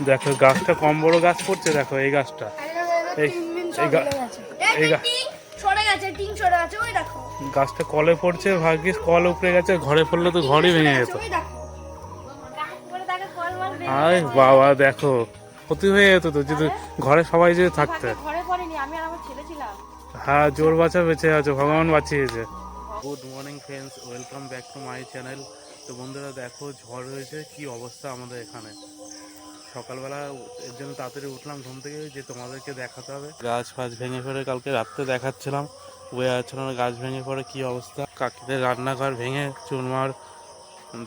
দেখো গাছটা কম বড় গাছ পড়ছে দেখো এই গাছটা। এই- গাছটা কলে পড়ছে ভাগ্যিস কল উপরে গেছে ঘরে পড়লে তো ঘরই ভেঙে যেত। আয় বাবা দেখো ক্ষতি হয়ে যেত তো যদি ঘরে সবাই যদি থাকতে। ঘরে পড়েনি আমি আর আমার ছেলে ছিলাম। হ্যাঁ জোর বাঁচা বেঁচে আছে ভগবান বাঁচিয়েছে। Good morning friends welcome back to my channel তো বন্ধুরা দেখো ঝড় হয়েছে কি অবস্থা আমাদের এখানে? সকালবেলা এর জন্য তাড়াতাড়ি উঠলাম, ঘুম থেকে যে তোমাদেরকে দেখাতে হবে। গাছ ফাছ ভেঙে পড়ে কালকে রাত্রে দেখাচ্ছিলাম যাচ্ছিল না, গাছ ভেঙে পড়ে, কি অবস্থা? কাকিদের রান্নাঘর ভেঙে চুরমার,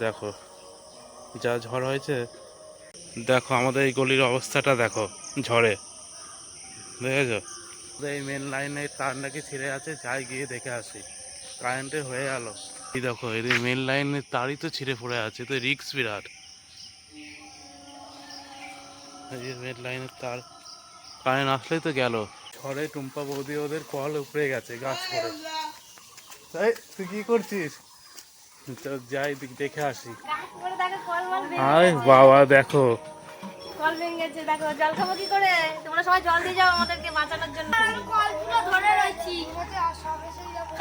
দেখো, যা ঝড় হয়েছে। দেখো, আমাদের এই গলির অবস্থাটা দেখো, ঝড়ে। দেখেছ? এই মেন লাইনের তার নাকি ছিঁড়ে আছে, যাই গিয়ে দেখে আসি। কারেন্টে হয়ে গেল। এই দেখো এই মেন লাইনের তারই তো ছিঁড়ে পড়ে আছে, তো রিক্স বিরাট। এই লাইনের তার। কারেন্ট আসলেই তো গেল। ঝড়ে টুম্পা বৌদি ওদের কল উপরে গেছে গাছ পড়ে। তাই তুই কি করছিস? তো যাই দেখে আসি। আয় বাবা দেখো। কল ভেঙে দেখো জল খাব কি করে? তোমরা সবাই জল দিয়ে যাও আমাদেরকে বাঁচানোর জন্য। কল পুরো ধরে রয়েছি।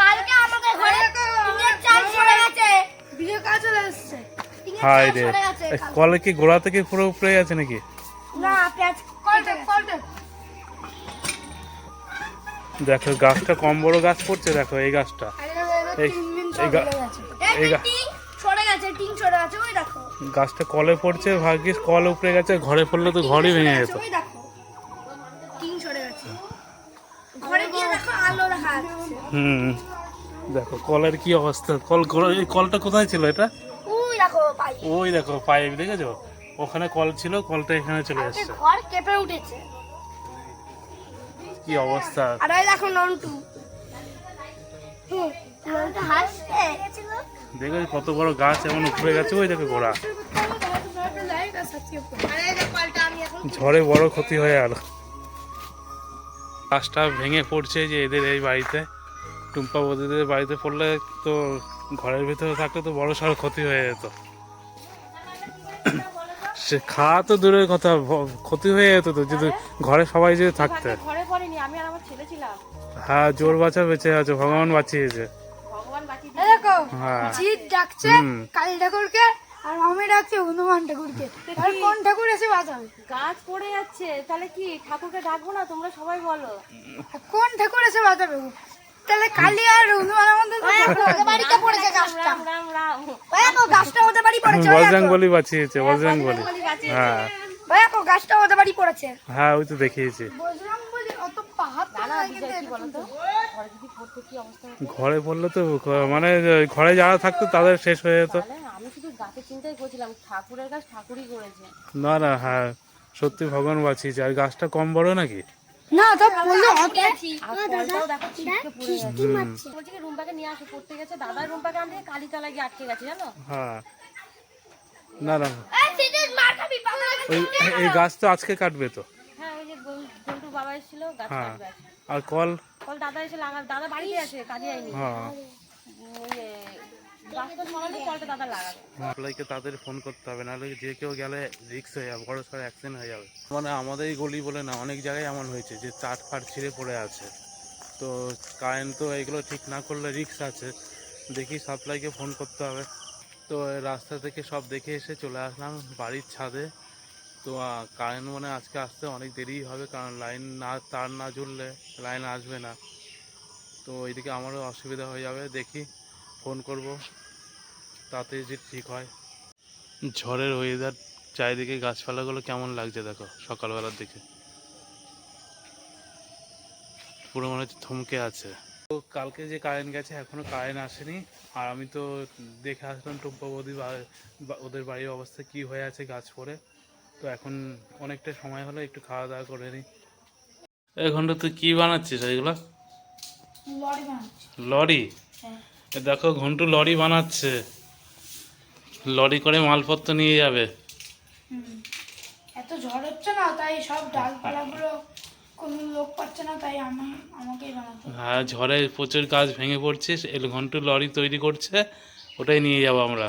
কালকে আমাদের ঘরে টিনের চাল সরে গেছে। ভিডিও কাজ চলে এসেছে। হাই রে। কলে কি গোড়া থেকে পুরো উপরে গেছে নাকি? না পেঁয়াজ দেখো গাছটা কম বড় গাছ পড়ছে দেখো এই গাছটা। এই- গাছটা কলে পড়ছে ভাগ্যিস কল উপরে গেছে ঘরে পড়লে তো ঘরই ভেঙে যেত। ওই দেখো। টিং সরে গেছে। ঘরে গিয়ে দেখো আলো দেখা যাচ্ছে হুম দেখো কলের কি অবস্থা কল কল- এই কলটা কোথায় ছিল এটা? ওই দেখো পাই ওই দেখো পাইপ দেখেছ? ওখানে কল ছিল কলটা এখানে চলে এসছে। ঘর কেঁপে উঠেছে। কি অবস্থা? আর ওই দেখো নন্টু। দেখো কত বড় গাছ এমন উপরে গেছে ওই দেখো গোড়া। ঝড়ে বড় ক্ষতি হয়ে আর। গাছটা ভেঙে পড়ছে যে এদের এই বাড়িতে। টুম্পা বৌদিদের বাড়িতে পড়লে তো ঘরের ভিতরে থাকলে তো বড় সড় ক্ষতি হয়ে যেত। সে খাওয়া তো দূরের কথা ক্ষতি হয়ে যেত তো যদি ঘরে সবাই যদি থাকতে। ঘরে পড়েনি আমি আর আমার ছেলে ছিলাম। হ্যাঁ জোর বাঁচা বেঁচে আছে ভগবান বাঁচিয়েছে। ভগবান বাঁচিয়ে দেখো হ্যাঁ। জিৎ ডাকছে কালী ঠাকুরকে আর মামি ডাকছে হনুমান ঠাকুরকে। আর কোন ঠাকুর এসে বাঁচাবে? গাছ পড়ে যাচ্ছে তাহলে কি ঠাকুরকে ডাকবো না? তোমরা সবাই বলো। কোন ঠাকুর এসে বাঁচাবে তাহলে কালী আর হনুমান আমাদের বাড়িতে পড়েছে গাছটা। রাম রাম রাম ওই দেখো গাছটা ওদের বাড়ি পড়েছে বজরং বলি বাঁচিয়েছে বজরং বলি। হ্যাঁ। ওই দেখো গাছটা ওদের বাড়ি পড়েছে। হ্যাঁ ওই তো দেখিয়েছি। বজরং বলি অত পাহাড় ঘরে যদি পড়তে কি অবস্থা হতো? ঘরে পড়লে তো মানে ঘরে যারা থাকতো তাদের শেষ হয়ে যেত। আমি শুধু গাছের চিন্তাই করছিলাম ঠাকুরের গাছ ঠাকুরই করেছে। না না হ্যাঁ সত্যি ভগবান বাঁচিয়েছে। আর গাছটা কম বড় নাকি? না তো হুম। বলছি কি রুমটাকে নিয়ে আসো পড়তে গেছে। দাদার রুমটাকে আনতে কালীতলা গিয়ে আটকে গেছে জানো? হ্যাঁ। না না। এই গাছ তো আজকে কাটবে তো। হ্যাঁ ওই যে জন্টুর বাবা এসেছিল গাছ হ্যাঁ। কাটবে আর কল? কল দাদা এসে লাগা দাদা বাড়িতে আছে কাজে যায়নি হ্যাঁ। আপনাকে তাদের ফোন করতে হবে, নাহলে যে কেউ গেলে রিক্স হয়ে যাবে, বড় সড়ো অ্যাক্সিডেন্ট হয়ে যাবে। মানে আমাদের এই গলি বলে না, অনেক জায়গায় এমন হয়েছে যে চাট ফাট ছিঁড়ে পড়ে আছে। তো কারেন্ট তো এগুলো ঠিক না করলে রিক্স আছে। দেখি সাপ্লাইকে ফোন করতে হবে। তো রাস্তা থেকে সব দেখে এসে চলে আসলাম বাড়ির ছাদে। তো কারেন্ট মানে আজকে আসতে অনেক দেরি হবে, কারণ লাইন না, তার না জুড়লে লাইন আসবে না। তো এইদিকে আমারও অসুবিধা হয়ে যাবে, দেখি ফোন করব। তাড়াতাড়ি যে ঠিক হয়। ঝড়ের ওয়েদার চারিদিকে গাছপালাগুলো কেমন লাগছে দেখো সকালবেলার দিকে। পুরো মনে হচ্ছে থমকে আছে। তো কালকে যে কারেন্ট গেছে এখনও কারেন্ট আসেনি। আর আমি তো দেখে আসলাম টুম্পা বৌদি ওদের বাড়ির অবস্থা কি হয়ে আছে গাছ পড়ে। তো এখন অনেকটা সময় হলো একটু খাওয়া দাওয়া করে নিই। এখনটা তুই কি বানাচ্ছিস এগুলো? লরি বানাচ্ছে। লরি? দেখো ঘন্টু লরি বানাচ্ছে। লরি করে মালপত্র নিয়ে যাবে। এত ঝড় হচ্ছে না তাই সব ডালপালাগুলো কোনো লোক পাচ্ছে না তাই আমি আমাকেই বানাতে হ্যাঁ ঝড়ে প্রচুর গাছ ভেঙে পড়ছে এল ঘন্টু লরি তৈরি করছে ওটাই নিয়ে যাব আমরা।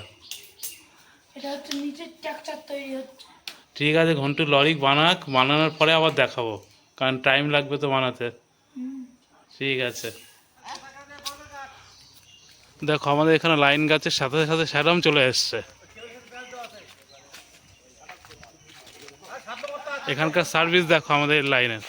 এটা হচ্ছে নিচের ট্রাকচার তৈরি হচ্ছে। ঠিক আছে ঘন্টু লরিক বানাক বানানোর পরে আবার দেখাবো কারণ টাইম লাগবে তো বানাতে। ঠিক আছে। দেখো, আমাদের এখানে লাইন গাছের সাথে সাথে স্যারাম চলে এসছে। এখানকার সার্ভিস দেখো আমাদের লাইনের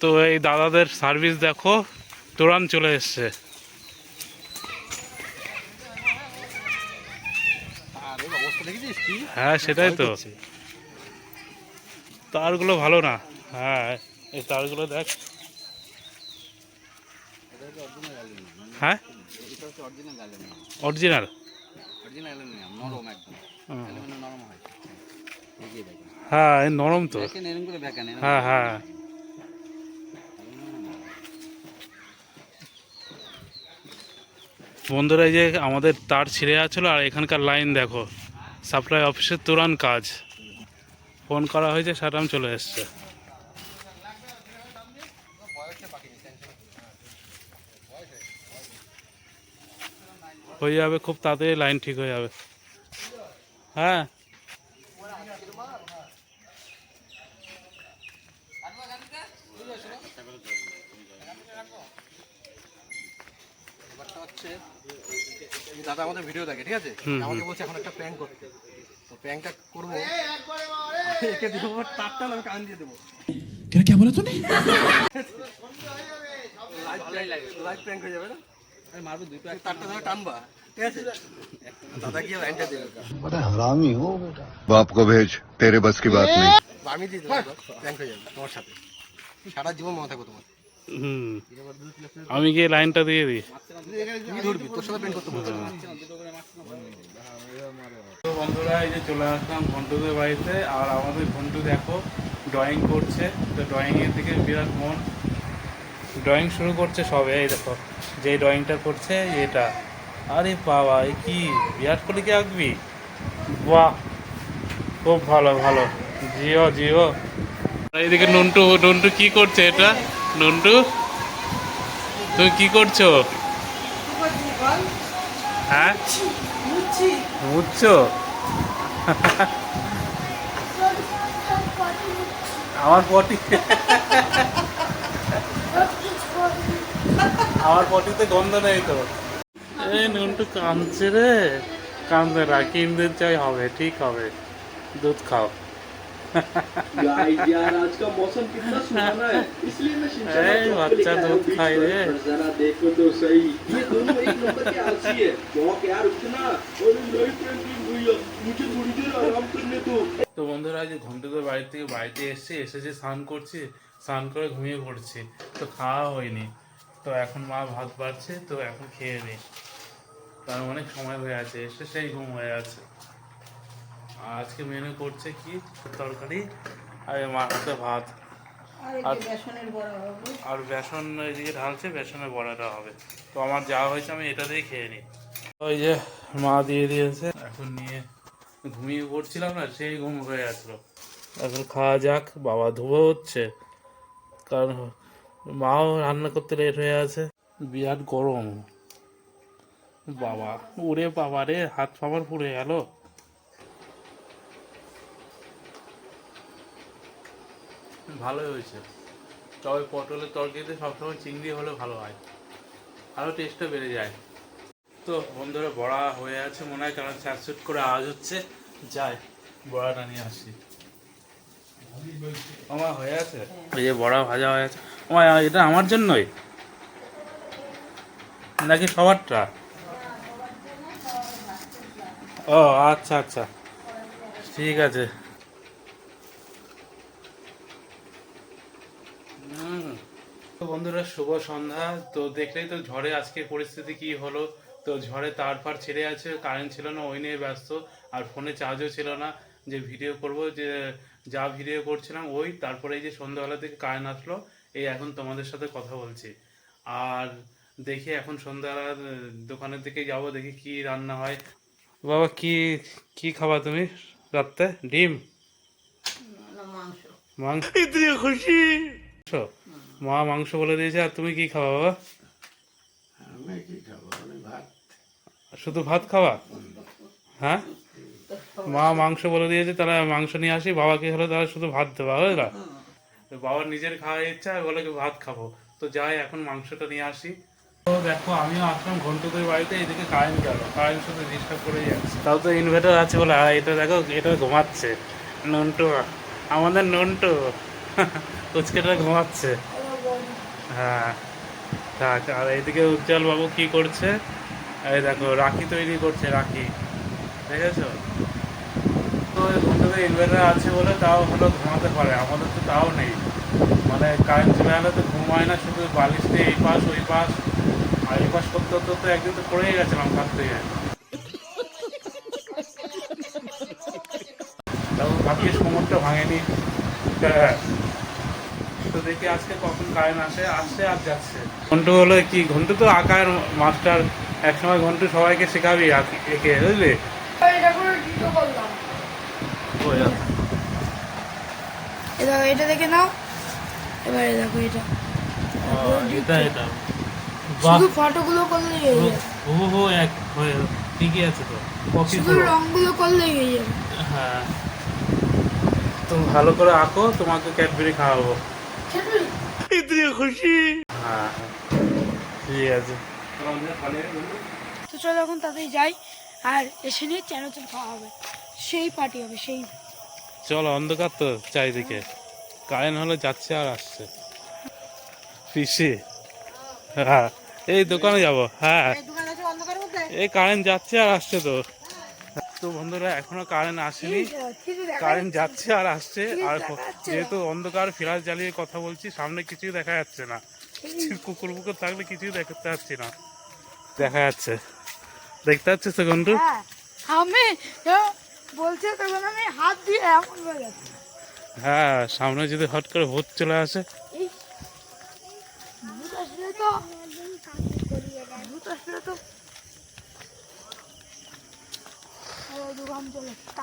তো এই দাদাদের সার্ভিস দেখো তোরান চলে এসছে। হ্যাঁ সেটাই তো। তারগুলো ভালো না। হ্যাঁ এই তারগুলো দেখ। হ্যাঁ? অরিজিনাল নরম একদম। হয় নরম তো। হ্যাঁ হ্যাঁ। বন্ধুরা এই যে আমাদের তার ছিঁড়ে যাচ্ছিল আর এখানকার লাইন দেখো। সাপ্লাই অফিসের তুরান কাজ। ফোন করা হয়েছে সারাম চলে এসছে। হয়ে যাবে খুব তাড়াতাড়ি লাইন ঠিক হয়ে যাবে। হ্যাঁ? দাদা আমাদের ভিডিও দেখে ঠিক আছে? আমাকে বলছে এখন একটা প্র্যাঙ্ক করতে। তো প্র্যাঙ্কটা করব। একে দেবো তারটা আমি কান দিয়ে দেবো। কেন কে বলে তুমি হয়ে যাবে না? টানবা ঠিক আছে? দাদা বাপ বাস কি দিয়ে দেবো হয়ে। যাবে তোমার সাথে। সারা জীবন মনে থাকো তোমার। হুম। আমি গিয়ে লাইনটা দিয়ে দিই। বন্ধুরা, এই যে চলে আসলাম ঘন্টুদের বাড়িতে, আর আমাদের ঘন্টু দেখো ড্রয়িং করছে। তো ড্রয়িং এর দিকে বিরাট মন। ড্রয়িং শুরু করছে সবে, এই দেখো, যে ড্রয়িংটা করছে, এটা। আরে বাবা, এ কি? বিরাট কোহলিকে আঁকবি? বাহ, খুব ভালো ভালো। জিও জিও। এইদিকে নন্টু নন্টু কি করছে এটা? নুন্টু, তুমি কি করছ? হ্যাঁ? মুচ্ছো? আমার পটি। আমার পটিতে গন্ধ নেই তো। এই নুনটু কামছে রে। কামছে না, কিনতে চাই হবে, ঠিক হবে। দুধ খাও। यार आज का मौसम कितना सुहाना है इसलिए मैं शिमला ए, बच्चा दूध खाई रे। जरा देखो तो सही ये दोनों एक नंबर के आलसी है शौक यार उठना और नहीं पेंटिंग भैया मुझे थोड़ी देर आराम करने दो তো বন্ধুরা যে ঘন্টুদের বাড়ি থেকে বাড়িতে এসেছি এসে যে স্নান করছি স্নান করে ঘুমিয়ে পড়ছি তো খাওয়া হয়নি তো এখন মা ভাত বাড়ছে তো এখন খেয়ে নিই তার অনেক সময় হয়ে আছে এসে সেই ঘুম হয়ে আছে আর আজকে মেনু করছে কি? তরকারি আর মাছতে ভাত। আর আর বেসন এদিকে ঢালছে বেসনের বড়াটা হবে। তো আমার যা হয়েছে আমি এটা দিয়ে খেয়ে নিই। ওই যে মা দিয়ে দিয়েছে। এখন নিয়ে ঘুমিয়ে পড়ছিলাম না সেই ঘুম হয়ে আসলো। এখন খাওয়া যাক বাবা ধুবো হচ্ছে। কারণ মাও রান্না করতে লেট হয়ে আছে। বিরাট গরম। বাবা ওরে বাবা রে হাত পামার পুড়ে গেল। ভালোই হয়েছে। তবে পটলের তরকারিতে সবসময় চিংড়ি হলে ভালো হয়। আরও টেস্টটা বেড়ে যায়। তো বন্ধুরা বড়া হয়ে আছে মনে হয় কারণ স্যাটসুট করে আওয়াজ হচ্ছে। যাই বড়াটা নিয়ে আসি। আমার হয়ে আছে? এই যে বড়া ভাজা হয়ে আছে। আমার এটা আমার জন্যই? নাকি সবারটা? ও আচ্ছা আচ্ছা। ঠিক আছে। তো বন্ধুরা শুভ সন্ধ্যা। তো দেখলেই তো ঝড়ে আজকে পরিস্থিতি কি হলো। তো ঝড়ে তার ফার ছেড়ে আছে কারেন্ট ছিল না ওই নিয়ে ব্যস্ত আর ফোনে চার্জও ছিল না। যে ভিডিও করব যে যা ভিডিও করছিলাম ওই তারপরে এই যে সন্ধ্যাবেলা থেকে কারেন্ট আসলো এই এখন তোমাদের সাথে কথা বলছি। আর দেখি এখন সন্ধ্যাবেলা দোকানের দিকে যাব দেখি কি রান্না হয়। বাবা কি কি খাবা তুমি রাত্রে? ডিম? মাংস। মাংস। খুশি? মা মাংস বলে দিয়েছে আর তুমি কি খাবা বাবা? শুধু ভাত খাওয়া হ্যাঁ? মা মাংস বলে দিয়েছে তাহলে মাংস নিয়ে আসি বাবাকে হলে তাহলে শুধু ভাত দেওয়া বুঝলা তো বাবার নিজের খাওয়ার ইচ্ছা বলে কি ভাত খাব। তো যাই এখন মাংসটা নিয়ে আসি। তো দেখো আমিও আসলাম ঘন্টুদের বাড়িতে এদিকে কারেন্ট গেল। কারেন্ট শুধু ডিস্টার্ব করে যাচ্ছে। তাও তো ইনভার্টার আছে বলে আর এটা দেখো এটা ঘুমাচ্ছে। নন্টু আমাদের নন্টু। উচকেটা ঘুমাচ্ছে। হ্যাঁ থাক, আর এইদিকে উজ্জ্বল বাবু কি করছে? এই দেখো, রাখি তৈরি করছে, রাখি। দেখেছ? তো ঘন্টাতে ইনভার্টার আছে বলে তাও হলো ঘুমাতে পারে, আমাদের তো তাও নেই। মানে কারেন্ট চলে তো ঘুমায় না, শুধু বালিশ দিয়ে এই পাশ, ওই পাশ। আর এই পাশ করতে করতে তো একদিন তো পড়েই গেছিলাম ঘর থেকে। ভাগ্যিস কোমরটা ভাঙেনি। হ্যাঁ তো দেখি আজকে কখন কারেন্ট আসে আসছে আর যাচ্ছে। ঘন্টু হলো কি? ঘন্টু তো আঁকার মাস্টার। একসময় ঘন্টু সবাইকে শেখাবি আঁকি- এঁকে বুঝলি? এটা দেখো এটা দেখে নাও। এবারে দেখো এটা। ও, এটা এটা। বাহ। শুধু ফটোগুলো করলেই হয়ে যাবে। হুবহু এক হয়ে ঠিকই আছে তো। কপি শুধু রংগুলো করলেই হয়ে যাবে। হ্যাঁ। তুমি ভালো করে আঁকো তোমাকে ক্যাডবেরি খাওয়াবো। খুশি। হ্যাঁ। ঠিক আছে। তো চলো এখন তাতেই যাই আর এসে নিয়ে চ্যানোচেন খাওয়া হবে। সেই পার্টি হবে সেই। চলো অন্ধকার তো চারিদিকে। কারেন্ট হলে যাচ্ছে আর আসছে। পিসি হ্যাঁ। এই দোকানে যাব হ্যাঁ। এই কারেন্ট যাচ্ছে আর আসছে তো। তো বন্ধুরা এখনও কারেন্ট আসেনি। কারেন্ট যাচ্ছে আর আসছে। আর। যেহেতু অন্ধকার ফ্ল্যাশ জ্বালিয়ে কথা বলছি সামনে কিছুই দেখা যাচ্ছে না। কুকুর ফুকুর থাকলে কিছুই দেখতে পাচ্ছি না। দেখা যাচ্ছে। দেখতে পাচ্ছিস তো হ্যাঁ। আমি বলছে তখন আমি হাত দিয়ে এমন হ্যাঁ সামনে যদি হট করে ভূত চলে আসে। ভূত আসলে তো ভূত আসলে তো ও, দোকান চলে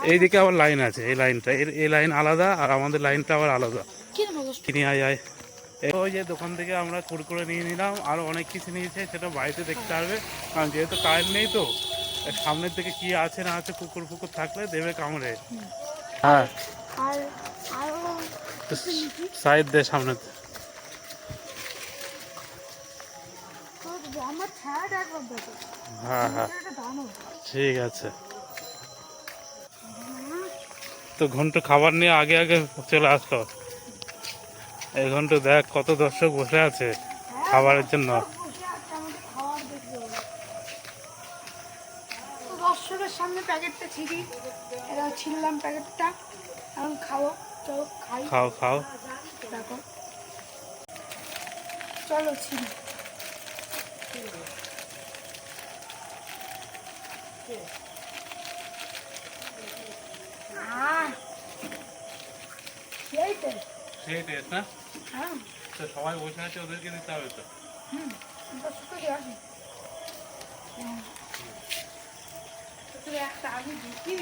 এইদিকে আবার লাইন আছে এই লাইনটা এর- এই লাইন আলাদা আর আমাদের লাইনটা আবার আলাদা। কিনে যায় ওই যে দোকান থেকে আমরা কুরকুরে নিয়ে নিলাম আর অনেক কিছু নিয়েছে সেটা বাড়িতে দেখতে পারবে কারণ যেহেতু কারেন্ট নেই তো সামনের দিকে কি আছে না আছে কুকুর ফুকুর থাকলে দেবে কামড়ে। হ্যাঁ। সাইড দে সামনে। হ্যাঁ হ্যাঁ। ঠিক আছে। তো ঘন্টু খাবার নিয়ে আগে আগে চলে আসলো। এই ঘন্টু দেখ কত দর্শক বসে আছে খাবারের জন্য। বসে আছে আমাদের খাওয়ার দেখবে তো দর্শকের সামনে প্যাকেটটা ছিঁড়ি। এটা ছিললাম প্যাকেটটা। এখন খাব চলো খাই। খাও খাও। দেখো। চলো ছিঁড়ি। আহ, সেই সেই টেস্ট না হ্যাঁ। তো সবাই বসে আছে ওদেরকে দিতে হবে তো। হুম। একটা আগে দিচ্ছি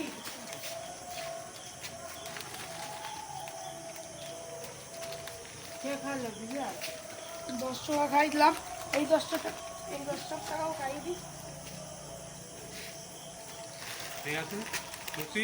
দশ টাকা খাইলাম। এই দশ টাকা এই দশ টাকাও খাইয়ে দিই। ঠিক আছে খুশি?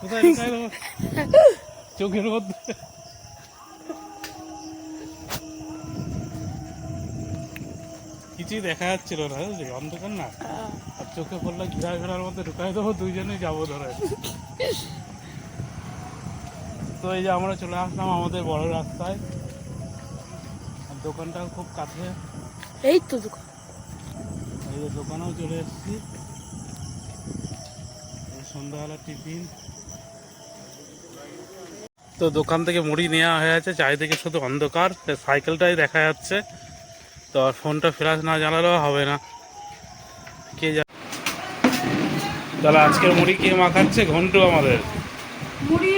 কোথায় চোখের মধ্যে। কিছুই দেখা যাচ্ছিল না অন্ধকার না? আর চোখে পড়লে ঘিরা ঘেরার মধ্যে ঢুকাই দেবো দুইজনেই যাব ধরে। তো এই যে আমরা চলে আসলাম আমাদের বড় রাস্তায়। দোকানটাও খুব কাছে। এই তো দোকান। এই যে দোকানেও চলে এসেছি। সন্ধ্যাবেলা টিফিন। তো দোকান থেকে মুড়ি নেওয়া হয়ে আছে চারিদিকে শুধু অন্ধকার সাইকেলটাই দেখা যাচ্ছে। তো আর ফোনটা ফ্ল্যাশ না জানালেও হবে না। কে যা তাহলে আজকের মুড়ি কে মাখাচ্ছে? ঘন্টু আমাদের। মুড়ি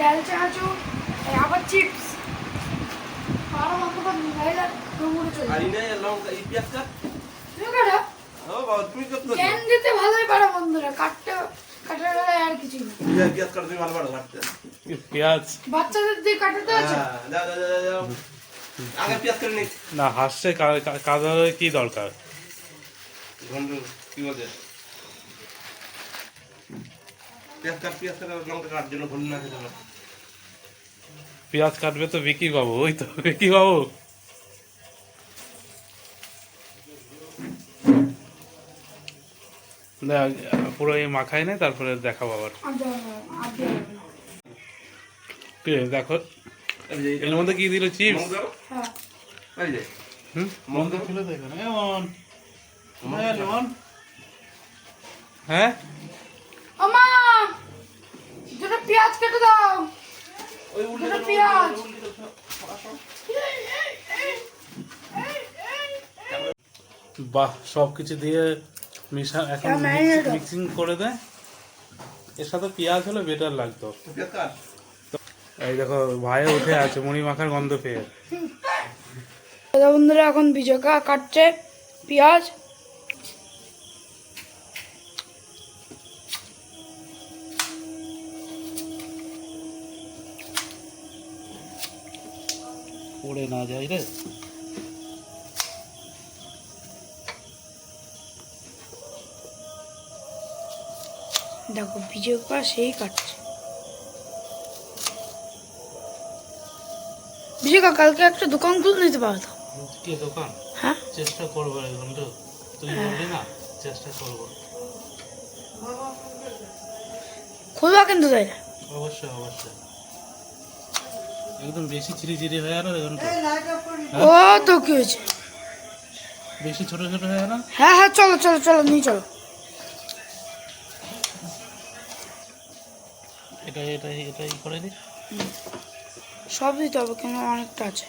ডাল চানাচুর আবার চিপস। আরও মুড়ি চলে আর ইনে লঙ্কা এই পেঁয়াজটা। জ্ঞান দিতে ভালোই পারো বন্ধুরা কাটতে কাটার আর কিছু না। পেঁয়াজ তুমি ভালো ভালো কাটতে। পেঁয়াজ। বাচ্চাদের দিয়ে কাটাতে আছে? হ্যাঁ যাও যাও যাও, যাও আগে পেঁয়াজ করে নিচ্ছি না হাসছে কাদার কি দরকার? কি বলছে? পেঁয়াজ কাট পেঁয়াজ কাট লঙ্কা কাটার জন্য না খেতে পেঁয়াজ কাটবে তো বিকি বাবু ওই তো বিকি বাবু। পুরো এই মাখাই নেই তারপরে দেখাবো আবার। দেখো এর মধ্যে কি দিল চিপস? হ্যাঁ। এমন। হ্যাঁ পেঁয়াজ কেটে দাও। পেঁয়াজ। বাহ সব কিছু দিয়ে মিশা এখন। মিক্সিং করে দেয় এর সাথে পেঁয়াজ হলে বেটার লাগতো। এই দেখো ভাইয়ে উঠে আছে মুড়ি মাখার গন্ধ পেয়ে। দাদা বন্ধুরা এখন বিজয়কা কাটছে পেঁয়াজ। পড়ে না যায় রে। দেখো বিজয়কা সেই কাটছে। বিজয়কা কালকে একটা দোকান খুলে নিতে পারো তো। দোকান? হ্যাঁ? চেষ্টা করব রে বন্ধু তুই বললি না চেষ্টা করব। খুলবা কিন্তু তাই না? অবশ্যই অবশ্যই। একদম বেশি চিরি চিরি হয়ে গেল ঘণ্টা ও তো কি হয়েছে? বেশি ছোট ছোট হয়ে গেল? হ্যাঁ হ্যাঁ চলো চলো চলো নিয়ে চলো। এটা এটা এটাই করে দি সব দিতে হবে কেন অনেকটা আছে।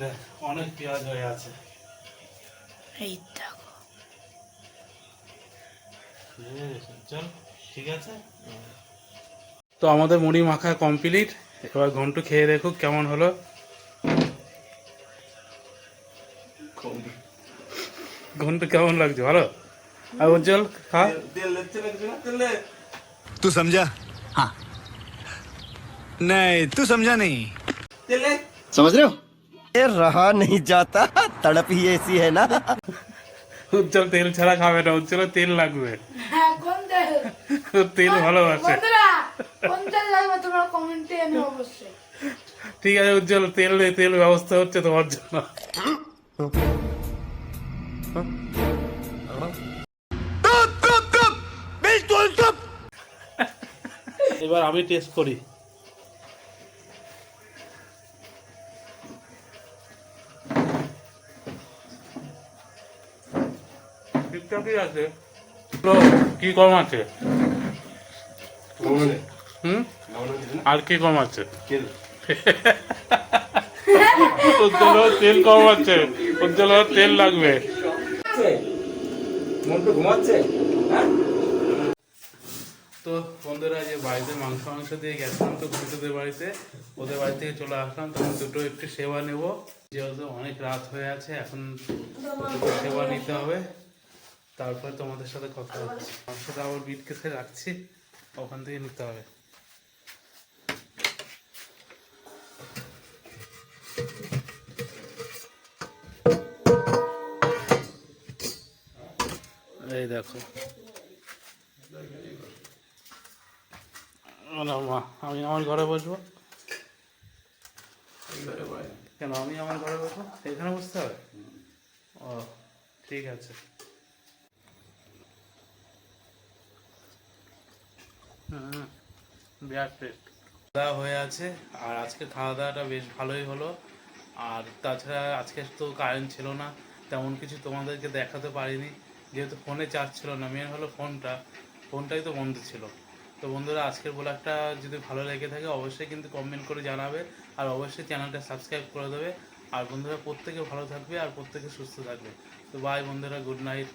দেখ অনেক পেঁয়াজ হয়ে আছে। এই দেখো। চল ঠিক আছে? তো আমাদের মুড়ি মাখা কমপ্লিট। এবার ঘন্টু খেয়ে দেখুক কেমন হলো। ঘন্টু কেমন লাগছে ভালো? আর উজ্জ্বল খা তেল দিচ্ছে না কিছু না তেল দে। तू समझा हाँ नहीं तू समझा नहीं তেল দে। समझ रहे हो ये रहा नहीं जाता तड़प ही ऐसी है ना উজ্জ্বল তেল ছাড়া খাবে না উজ্জ্বল তেল লাগবে হ্যাঁ কোন তেল ও তেল ভালোবাসে বন্ধুরা কোন তেল লাগবে তোমরা কমেন্টে এনে অবশ্যই ঠিক আছে উজ্জ্বল তেল দে তেল ব্যবস্থা হচ্ছে তোমার জন্য এবার আমি টেস্ট করি। ঠিকঠাকই আছে। তো কি কম আছে? হুম? আর কি কম আছে? উজ্জ্বল তেল কম আছে। উজ্জ্বল তেল লাগবে। ঘুমাচ্ছে? হ্যাঁ? তো বন্ধুরা যে বাড়িতে মাংস মাংস দিয়ে গেছিলাম তো ঘুরতে বাড়িতে, ওদের বাড়ি থেকে চলে আসলাম, তখন দুটো একটু সেবা নেব। যেহেতু অনেক রাত হয়ে আছে, এখন সেবা নিতে হবে। তারপরে তোমাদের সাথে কথা হচ্ছে। মাংসটা আবার বিট কেসে রাখছি, ওখান থেকে নিতে হবে। এই দেখো না মা, আমি আমার ঘরে বসবো। কেন, আমি আমার ঘরে বসবো? এখানে বসতে হবে? ও, ঠিক আছে। হুম খাওয়া হয়ে আছে, আর আজকে খাওয়া দাওয়াটা বেশ ভালোই হলো। আর তাছাড়া আজকে তো কারেন্ট ছিল না, তেমন কিছু তোমাদেরকে দেখাতে পারিনি। যেহেতু ফোনে চার্জ ছিল না মেন হলো ফোনটা ফোনটাই তো বন্ধ ছিল। তো বন্ধুরা, আজকের ব্লগটা যদি ভালো লেগে থাকে, অবশ্যই কিন্তু কমেন্ট করে জানাবে আর অবশ্যই চ্যানেলটা সাবস্ক্রাইব করে দেবে। আর বন্ধুরা, প্রত্যেকে ভালো থাকবে আর প্রত্যেকে সুস্থ থাকবে। তো বাই বন্ধুরা গুড নাইট